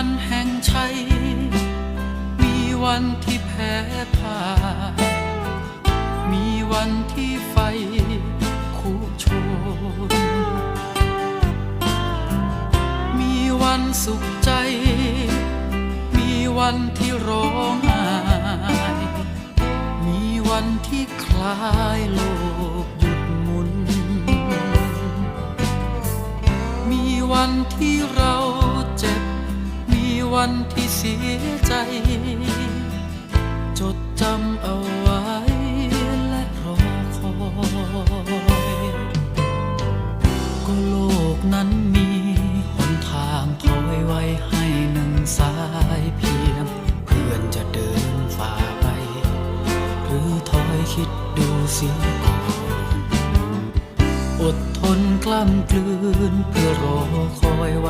วันแห่งชัย มีวันที่แพ้พ่ายมีวันที่ไฟคุโชน มีวันสุขใจ มีวันที่ร้องไห้มีวันที่คลายโลกหยุดหมุน มีวันที่เรา วันที่เสียใจ จดจำเอาไว้และรอคอยก็โลกนั้นมีหนทางถอยไว้ให้หนึ่งสายเพียง เพื่อนจะเดินฝ่าไป หรือถอยคิดดูเสียก่อนอดทนกล้ำกลืนเพื่อรอคอยวัน